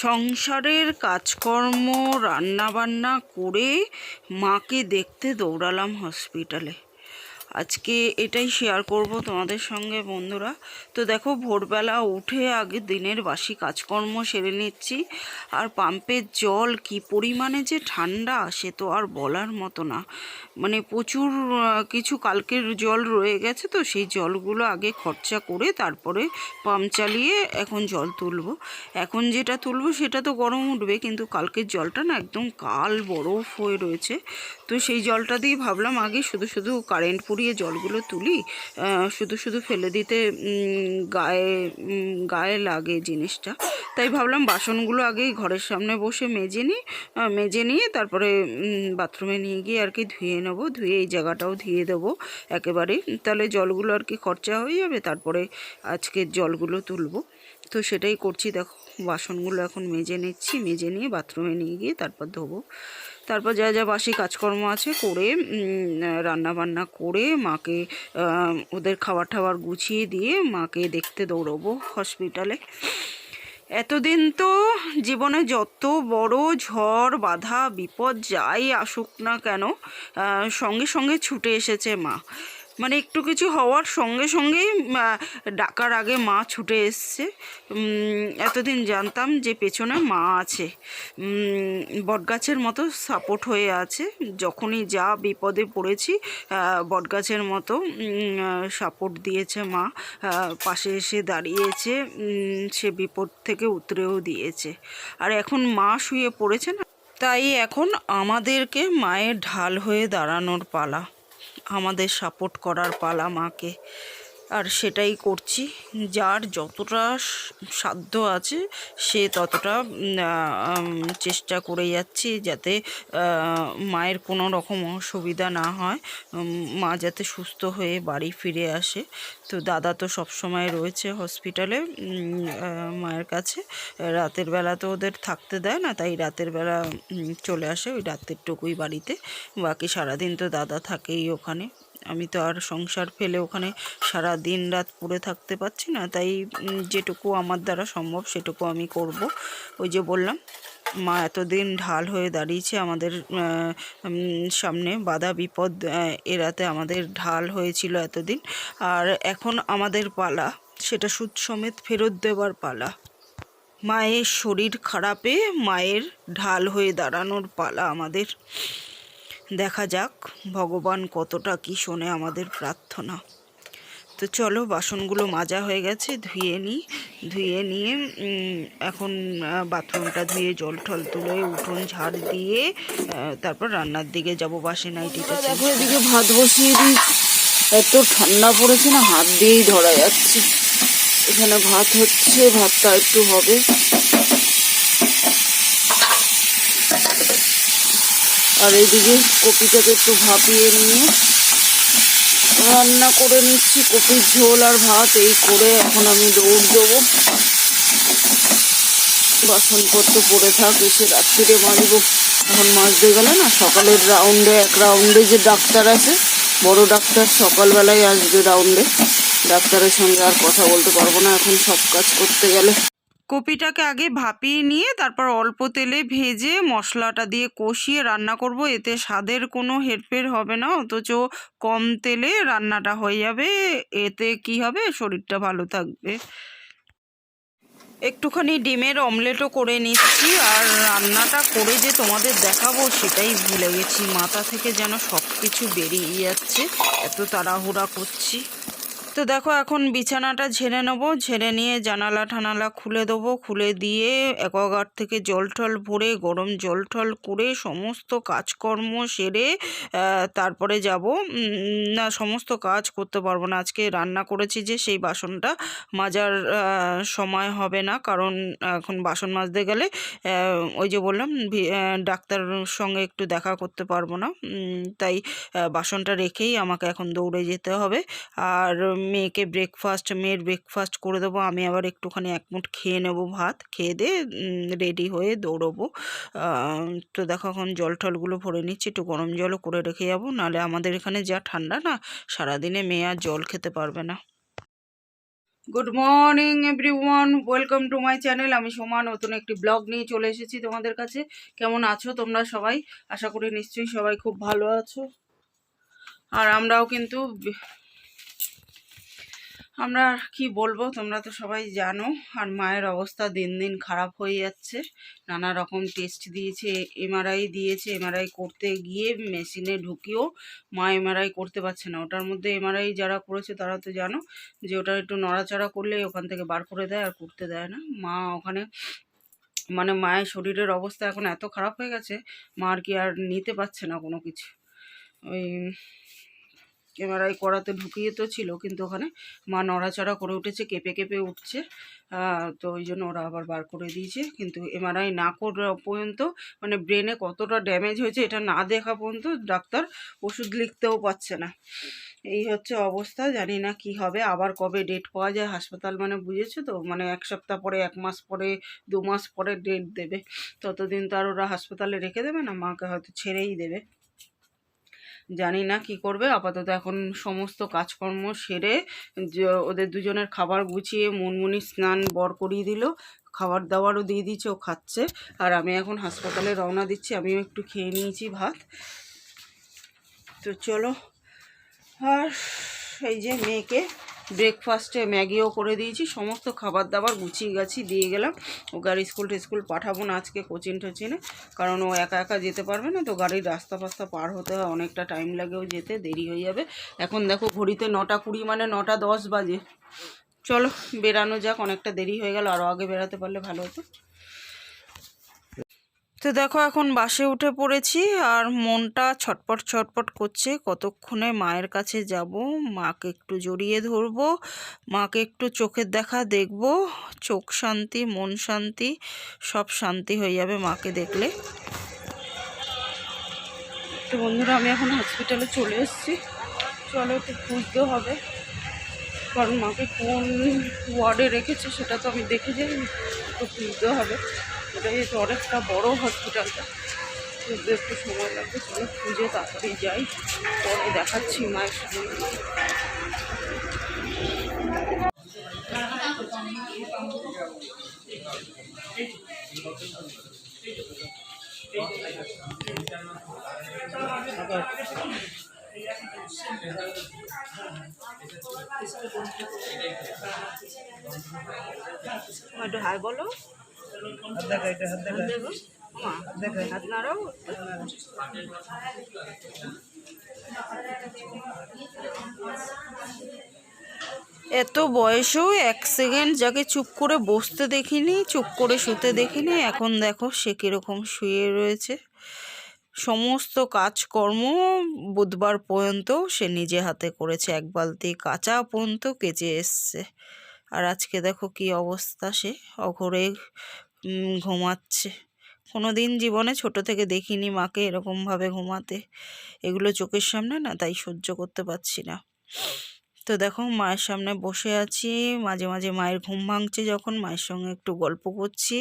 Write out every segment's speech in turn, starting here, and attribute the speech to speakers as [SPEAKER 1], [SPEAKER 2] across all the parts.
[SPEAKER 1] সংসারের কাজকর্ম রান্নাবান্না করে মাকে দেখতে দৌড়ালাম হসপিটালে আজকে এটাই শেয়ার করব তোমাদের সঙ্গে বন্ধুরা। তো দেখো, ভোরবেলা উঠে আগে দিনের বাসি কাজকর্ম সেরে নিচ্ছি। আর পাম্পের জল কি পরিমাণে যে ঠান্ডা, সে তো আর বলার মতো না। মানে প্রচুর কিছু কালকের জল রয়ে গেছে তো সেই জলগুলো আগে খরচা করে তারপরে পাম্প চালিয়ে এখন জল তুলবো। এখন যেটা তুলব সেটা তো গরম উঠবে, কিন্তু কালকের জলটা না একদম কাল বরফ হয়ে রয়েছে। তো সেই জলটা দিয়ে ভাবলাম আগে শুধু শুধু কারেন্ট পুড়িয়ে জলগুলো তুলি শুধু শুধু ফেলে দিতে গায়ে গায়ে লাগে জিনিসটা। তাই ভাবলাম বাসনগুলো আগেই ঘরের সামনে বসে মেজে নিই মেজে নিয়ে তারপরে বাথরুমে নিয়ে গিয়ে আর কি ধুয়ে নেব, ধুয়ে এই জায়গাটাও ধুয়ে দেবো একেবারে তাহলে জলগুলো আর কি খরচা হয়ে যাবে, তারপরে আজকের জলগুলো তুলবো। তো সেটাই করছি, দেখো, বাসনগুলো এখন মেজে নিচ্ছি, মেজে নিয়ে বাথরুমে নিয়ে গিয়ে তারপর ধোবো। তারপর যা যা বাসি কাজকর্ম আছে করে রান্না বান্না করে মাকে ওদের খাবার টাবার গুছিয়ে দিয়ে মাকে দেখতে দৌড়বো হসপিটালে। এতদিন তো জীবনে যত বড় ঝড়, বাধা, বিপদ যাই আসুক না কেন সঙ্গে সঙ্গে ছুটে এসেছে মা। মানে একটু কিছু হওয়ার সঙ্গে সঙ্গেই ডাকার আগে মা ছুটে এসছে। এতদিন জানতাম যে পেছনে মা আছে। বটগাছের মতো সাপোর্ট হয়ে আছে। যখনই যা বিপদে পড়েছি বটগাছের মতো সাপোর্ট দিয়েছে মা। পাশে এসে দাঁড়িয়েছে সে বিপদ থেকে উতরেও দিয়েছে। আর এখন মা শুয়ে পড়েছে না? তাই এখন আমাদেরকে মায়ের ঢাল হয়ে দাঁড়ানোর পালা। আমাদের সাপোর্ট করার পালা মাকে। আর সেটাই করছি। যার যতটা সাধ্য আছে, সে ততটা চেষ্টা করে যাচ্ছি যাতে মায়ের কোনো রকম অসুবিধা না হয় মা যাতে সুস্থ হয়ে বাড়ি ফিরে আসে। তো দাদা তো সবসময় রয়েছে হসপিটালে মায়ের কাছে। রাতের বেলা তো ওদের থাকতে দেয় না, তাই রাতের বেলা চলে আসে ওই রাতেরটুকুই বাড়িতে। বাকি সারাদিন তো দাদা থাকেই ওখানে। আমি তো আর সংসার ফেলে ওখানে সারা দিন রাত পড়ে থাকতে পারছি না, তাই যেটুকু আমার দ্বারা সম্ভব সেটুকু আমি করব। ওই যে বললাম, মা এতদিন ঢাল হয়ে দাঁড়িয়েছে আমাদের সামনে বাধা বিপদ এড়াতে আমাদের ঢাল হয়েছিল এতদিন। আর এখন আমাদের পালা, সেটা সুদ সমেত ফেরত দেওয়ার পালা। মায়ের শরীর খারাপে মায়ের ঢাল হয়ে দাঁড়ানোর পালা আমাদের। দেখা যাক ভগবান কতটা কি শোনে আমাদের প্রার্থনা। তো চলো বাসনগুলো মাজা হয়ে গেছে ধুয়ে নিই ধুয়ে নিয়ে এখন বাথরুমটা ধুয়ে জল টল তুলে উঠোন ঝাড় দিয়ে তারপর রান্নার দিকে যাব বাসে নাইটিতে দেখো এদিকে ভাত বসিয়ে দিই। এত ঠান্ডা পড়েছে না হাত দিয়েই ধরা যাচ্ছে। এখানে ভাত হচ্ছে ভাতটা একটু হবে। আর এদিকে কপিটাকে একটু ভাপিয়ে নিয়ে রান্না করে নিচ্ছি। কপির ঝোল আর ভাত এই করে এখন আমি দৌড় দেবো। বাসনপত্র পড়ে থাক, এসে রাত্রিরে মাজবো এখন মাজতে গেলে না, সকালের রাউন্ডে, এক রাউন্ডে যে ডাক্তার আছে, বড় ডাক্তার সকালবেলায় আসবে রাউন্ডে। ডাক্তারের সঙ্গে আর কথা বলতে পারব না, এখন সব কাজ করতে গেলে। কপিটাকে আগে ভাপিয়ে নিয়ে তারপর অল্প তেলে ভেজে মশলাটা দিয়ে কষিয়ে রান্না করব। এতে স্বাদের কোনো হেরফের হবে না। অথচ কম তেলে রান্নাটা হয়ে যাবে। এতে কি হবে? শরীরটা ভালো থাকবে। একটুখানি ডিমের অমলেটও করে নিচ্ছি। আর রান্নাটা করে যে তোমাদের দেখাবো, সেটাই ভুলে গেছি। মাথা থেকে যেন সব কিছু বেরিয়ে যাচ্ছে। এত তাড়াহুড়া করছি। তো দেখো এখন বিছানাটা ঝেড়ে নেব। ঝেড়ে নিয়ে জানালা ঠানালা খুলে দেবো। খুলে দিয়ে অ্যাকোয়াগার্ড থেকে জল টল ভরে গরম জল টল করে সমস্ত কাজকর্ম সেরে তারপরে যাব। না সমস্ত কাজ করতে পারব না। আজকে রান্না করেছি যে সেই বাসনটা মাজার সময় হবে না। কারণ এখন বাসন মাজতে গেলে ওই যে বললাম আহ, সঙ্গে একটু দেখা করতে পারব না। তাই বাসনটা রেখেই আমাকে এখন দৌড়ে যেতে হবে। আর মেয়েকে ব্রেকফাস্ট মেয়ের ব্রেকফাস্ট করে দেবো। আমি আবার একটুখানি এক মুঠ খেয়ে নেব ভাত। খেয়ে দিয়ে রেডি হয়ে দৌড়বো। তো দেখো এখন জল টলগুলো ভরে নিচ্ছি। একটু গরম জলও করে রেখে যাব। নাহলে আমাদের এখানে যা ঠান্ডা না, সারাদিনে মেয়ে আর জল খেতে পারবে না। Good morning everyone welcome to my channel আমি সোমা, নতুন একটি ব্লগ নিয়ে চলে এসেছি তোমাদের কাছে। কেমন আছো তোমরা সবাই? আশা করি নিশ্চয়ই সবাই খুব ভালো আছো। আর আমরাও কিন্তু আমরা কি বলব? তোমরা তো সবাই জানো, আর মায়ের অবস্থা দিন দিন খারাপ হয়ে যাচ্ছে। নানা রকম টেস্ট দিয়েছে এমআরআই দিয়েছে এমআরআই করতে গিয়ে মেশিনে ঢুকিয়েও মা এমআরআই করতে পারছে না। ওটার মধ্যে এমআরআই যারা করেছে তারা তো জানো যে ওটা একটু নড়াচড়া করলে ওখান থেকে বার করে দেয় আর করতে দেয় না। মা ওখানে মানে মায়ের শরীরের অবস্থা এখন এত খারাপ হয়ে গেছে, মা আর কি আর নিতে পারছে না কোনো কিছু। ওই এমআরআই করাতে ঢুকিয়ে তো ছিল, কিন্তু ওখানে মা নড়াচড়া করে উঠেছে, কেঁপে কেঁপে উঠছে। তো ওই জন্য ওরা আবার বার করে দিয়েছে, কিন্তু এমআরআই না করা পর্যন্ত মানে ব্রেনে কতটা ড্যামেজ হয়েছে এটা না দেখা পর্যন্ত ডাক্তার ওষুধ লিখতেও পাচ্ছে না। এই হচ্ছে অবস্থা, জানি না কি হবে, আবার কবে ডেট পাওয়া যায়, হাসপাতাল মানে বুঝেছ তো? মানে এক সপ্তাহ পরে, এক মাস পরে, দু মাস পরে ডেট দেবে। ততদিন তো আর ওরা হাসপাতালে রেখে দেবে না, মাকে হয়তো ছেড়েই দেবে। জানি না কি করবে। আপাতত এখন সমস্ত কাজকর্ম সেরে ওদের দুজনের খাবার গুছিয়ে মুনমুনি স্নান বর করিয়ে দিল। খাবার দাবারও দিয়ে দিচ্ছে ও খাচ্ছে। আর আমি এখন হাসপাতালে রওনা দিচ্ছি, আমিও একটু খেয়ে নিয়েছি ভাত। তো চলো, আর এই যে মেয়েকে ব্রেকফাস্টে ম্যাগিও করে দিয়েছি, সমস্ত খাবার দাবার গুছিয়ে গাছি, দিয়ে গেলাম। ও গাড়ি স্কুল টিস্কুল পাঠাবো না আজকে কোচিং টোচিনে, কারণ ও একা একা যেতে পারবে না, তো গাড়ির রাস্তা ফাস্তা পার হতে হয়, অনেকটা টাইম লাগেও যেতে, দেরি হয়ে যাবে। এখন দেখো ঘড়িতে নটা কুড়ি মানে নটা দশ বাজে। চলো, বেরানো যাক, অনেকটা দেরি হয়ে গেল আরও আগে বেরাতে পারলে ভালো হতো। তো দেখো এখন বাসে উঠে পড়েছি আর মনটা ছটপট ছটপট করছে। কতক্ষণে মায়ের কাছে যাব? মাকে একটু জড়িয়ে ধরবো, মাকে একটু চোখের দেখা দেখব। চোখ শান্তি, মন শান্তি, সব শান্তি হয়ে যাবে মাকে দেখলে। তো বন্ধুরা, আমি এখন হসপিটালে চলে এসেছি। চলো একটু খুঁজতে হবে। কারণ মাকে কোন ওয়ার্ডে রেখেছে সেটা তো আমি দেখে যাই একটু খুঁজতে হবে। ওটা যেহেতু অনেকটা বড় হসপিটালটা খুঁজতে একটু সময় লাগবে, চলো খুঁজে তাড়াতাড়ি যাই। পরে দেখাচ্ছি মায়ের সঙ্গে একটু বলো। এত বয়সেও এক সেকেন্ড যাকে চুপ করে বসতে দেখিনি চুপ করে শুতে দেখিনি এখন দেখো সে কীরকম শুয়ে রয়েছে। সমস্ত কাজকর্ম বুধবার পর্যন্ত সে নিজে হাতে করেছে এক বালতি কাঁচা পর্যন্ত কেচে এসছে। আর আজকে দেখো কি অবস্থা সে, অঘরে ঘুমাচ্ছে। কোনো দিন জীবনে ছোট থেকে দেখিনি মাকে এরকমভাবে ঘুমাতে। এগুলো চোখের সামনে না, তাই সহ্য করতে পারছি না। তো দেখো, মায়ের সামনে বসে আছি, মাঝে মাঝে মায়ের ঘুম ভাঙছে যখন, মায়ের সঙ্গে একটু গল্প করছি,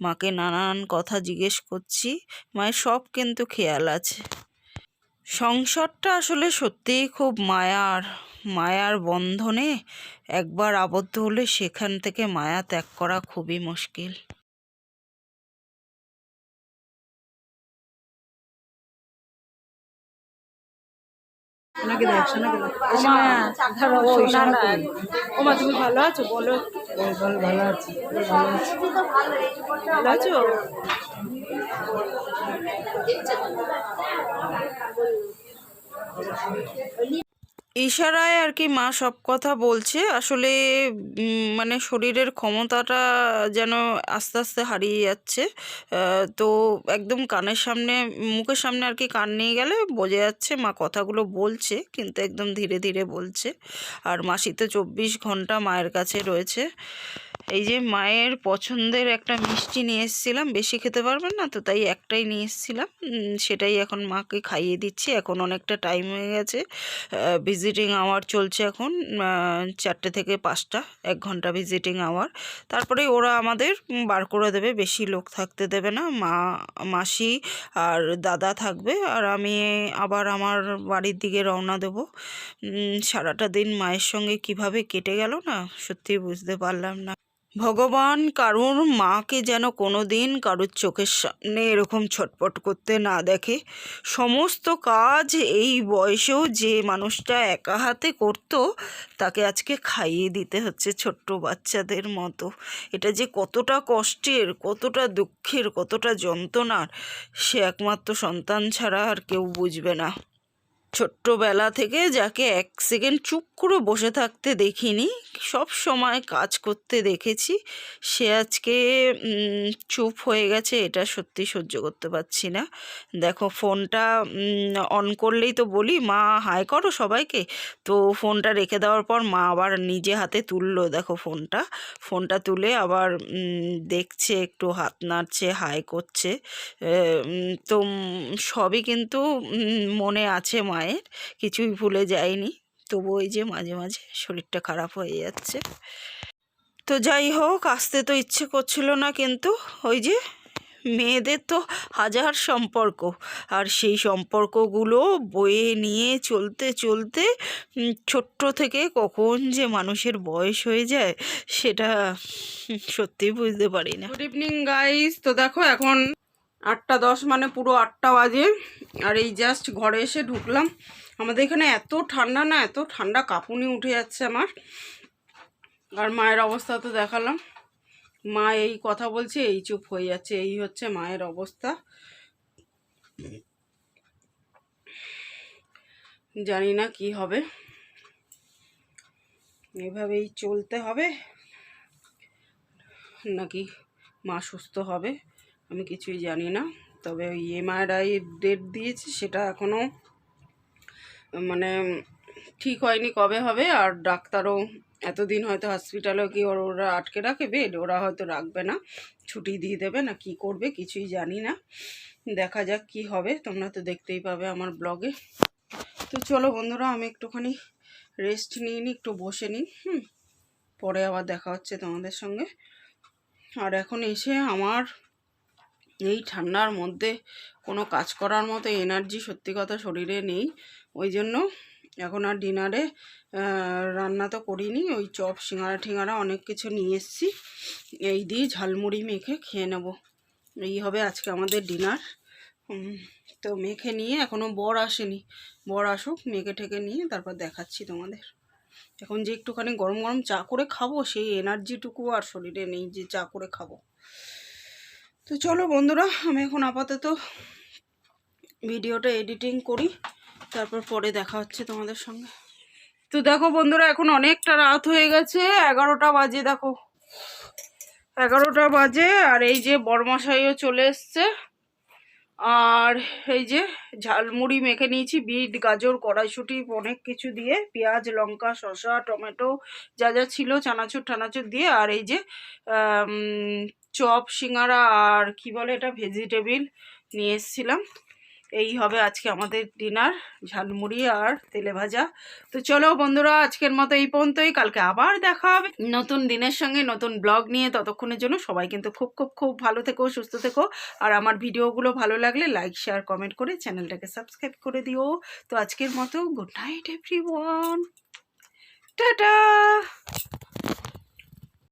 [SPEAKER 1] মাকে নানান কথা জিজ্ঞেস করছি, মায়ের সব কিন্তু খেয়াল আছে। সংসারটা আসলে সত্যিই খুব মায়ার মায়ার বন্ধনে একবার আবদ্ধ হলে সেখান থেকে মায়া ত্যাগ করা খুবই মুশকিল।
[SPEAKER 2] সোনাকে দেখ সোনাকে
[SPEAKER 1] ওমা তুমি ভালো আছো? বলো।
[SPEAKER 2] বল ভালো আছি ভালো আছি?
[SPEAKER 1] ভালো আছো? ইশারায় আর কি মা সব কথা বলছে। আসলে মানে শরীরের ক্ষমতাটা যেন আস্তে আস্তে হারিয়ে যাচ্ছে। তো একদম কানের সামনে, মুখের সামনে আর কি কান নিয়ে গেলে বোঝা যাচ্ছে মা কথাগুলো বলছে, কিন্তু একদম ধীরে ধীরে বলছে। আর মাসি তো চব্বিশ ঘণ্টা মায়ের কাছে রয়েছে। এই যে মায়ের পছন্দের একটা মিষ্টি নিয়ে এসেছিলাম, বেশি খেতে পারবেন না, তো তাই একটাই নিয়ে এসেছিলাম। সেটাই এখন মাকে খাইয়ে দিচ্ছি, এখন অনেকটা টাইম হয়ে গেছে। ভিজিট
[SPEAKER 3] আওয়ার চলছে এখন চারটে থেকে পাঁচটা, এক ঘণ্টা ভিজিটিং আওয়ার তারপরে ওরা আমাদের বার করে দেবে, বেশি লোক থাকতে দেবে না, মা, মাসি আর দাদা থাকবে, আর আমি আবার আমার বাড়ির দিকে রওনা দেব। সারাটা দিন মায়ের সঙ্গে কীভাবে কেটে গেল না সত্যি বুঝতে পারলাম না। ভগবান কারুর মাকে যেন কোনো দিন কারোর চোখের সামনে এরকম ছটপট করতে না দেখে। সমস্ত কাজ এই বয়সেও যে মানুষটা একা হাতে করতো, তাকে আজকে খাইয়ে দিতে হচ্ছে ছোট্ট বাচ্চাদের মতো। এটা যে কতটা কষ্টের, কতটা দুঃখের, কতটা যন্ত্রণার, সে একমাত্র সন্তান ছাড়া আর কেউ বুঝবে না। ছোট্টবেলা থেকে যাকে এক সেকেন্ড চুপ করে বসে থাকতে দেখিনি, সব সময় কাজ করতে দেখেছি, সে আজকে চুপ হয়ে গেছে, এটা সত্যি সহ্য করতে পারছি না। দেখো, ফোনটা অন করলেই তো বলি, মা হাই করো সবাইকে। তো ফোনটা রেখে দেওয়ার পর মা আবার নিজে হাতে তুললো, দেখো ফোনটা। ফোনটা তুলে আবার দেখছে, একটু হাত নাড়ছে হাই করছে। তো সবই কিন্তু মনে আছে মায়ের কিছুই ভুলে যায়নি তবু ওই যে মাঝে মাঝে শরীরটা খারাপ হয়ে যাচ্ছে। তো যাই হোক আসতে তো ইচ্ছে করছিল না কিন্তু ওই যে মেয়েদের তো হাজার সম্পর্ক। আর সেই সম্পর্কগুলো বয়ে নিয়ে চলতে চলতে ছোট্ট থেকে কখন যে মানুষের বয়স হয়ে যায় সেটা উম, সত্যিই বুঝতে পারি না।
[SPEAKER 1] গুড ইভিনিং গাইস তো দেখো এখন আটটা দশ মানে পুরো আটটা বাজে। আর এই জাস্ট ঘরে এসে ঢুকলাম। আমাদের এখানে এত ঠান্ডা না, এত ঠান্ডা কাঁপুনি উঠে যাচ্ছে আমার। আর মায়ের অবস্থা তো দেখালাম। মা এই কথা বলছে, এই চুপ হয়ে যাচ্ছে, এই হচ্ছে মায়ের অবস্থা। জানি না কি হবে। এভাবেই চলতে হবে। নাকি মা সুস্থ হবে? আমি কিছুই জানি না। তবে ওই এমআরআই ডেট দিয়েছে, সেটা এখনও মানে ঠিক হয়নি কবে হবে। আর ডাক্তারও এতদিন হয়তো হসপিটালেও কি ওর, ওরা আটকে রাখে? বেড ওরা হয়তো রাখবে না। ছুটি দিয়ে দেবে না, কি করবে কিছুই জানি না। দেখা যাক কি হবে। তোমরা তো দেখতেই পাবে আমার ব্লগে তো চলো বন্ধুরা, আমি একটুখানি রেস্ট নিয়ে নিই, একটু বসে নিই, হুম। পরে আবার দেখা হচ্ছে তোমাদের সঙ্গে। আর এখন এসে আমার এই ঠান্ডার মধ্যে কোনো কাজ করার মতো এনার্জি সত্যি কথা শরীরে নেই। ওই জন্য এখন আর ডিনারে রান্না তো করিনি, ওই চপ, সিঙ্গারা ঠিঙারা অনেক কিছু নিয়ে এসেছি। এই দিয়ে ঝালমুড়ি মেখে খেয়ে নেব। এই হবে আজকে আমাদের ডিনার তো মেখে নিয়ে এখনও বর আসেনি। বর আসুক, মেখে ঠেকে নিয়ে তারপর দেখাচ্ছি তোমাদের। এখন যে একটুখানি গরম গরম চা করে খাব, সেই এনার্জিটুকু আর শরীরে নেই যে চা করে খাব। তো চলো বন্ধুরা, আমি এখন আপাতত ভিডিওটা এডিটিং করি, তারপর পরে দেখা হচ্ছে তোমাদের সঙ্গে। তো দেখো বন্ধুরা, এখন অনেকটা রাত হয়ে গেছে, এগারোটা বাজে দেখো। এগারোটা বাজে, আর এই যে বরমাশাইও চলে এসছে। আর এই যে ঝালমুড়ি মেখে নিয়েছি, বিট, গাজর, কড়াইশুঁটি, অনেক কিছু দিয়ে, পেঁয়াজ, লঙ্কা, শসা, টমেটো যা যা ছিল চানাচুর টানাচুর দিয়ে, আর এই যে চপ, সিঙ্গারা আর কি বলে এটা, ভেজিটেবিল নিয়ে এসেছিলাম। এই হবে আজকে আমাদের ডিনার, ঝালমুড়ি আর তেলে ভাজা। তো চলো বন্ধুরা, আজকের মতো এই পর্যন্তই। কালকে আবার দেখা হবে। নতুন দিনের সঙ্গে নতুন ব্লগ নিয়ে ততক্ষণের জন্য সবাই কিন্তু খুব খুব খুব ভালো থেকো, সুস্থ থেকো। আর আমার ভিডিওগুলো ভালো লাগলে লাইক শেয়ার কমেন্ট করে চ্যানেলটাকে সাবস্ক্রাইব করে দিও। তো আজকের মতো good night everyone tata!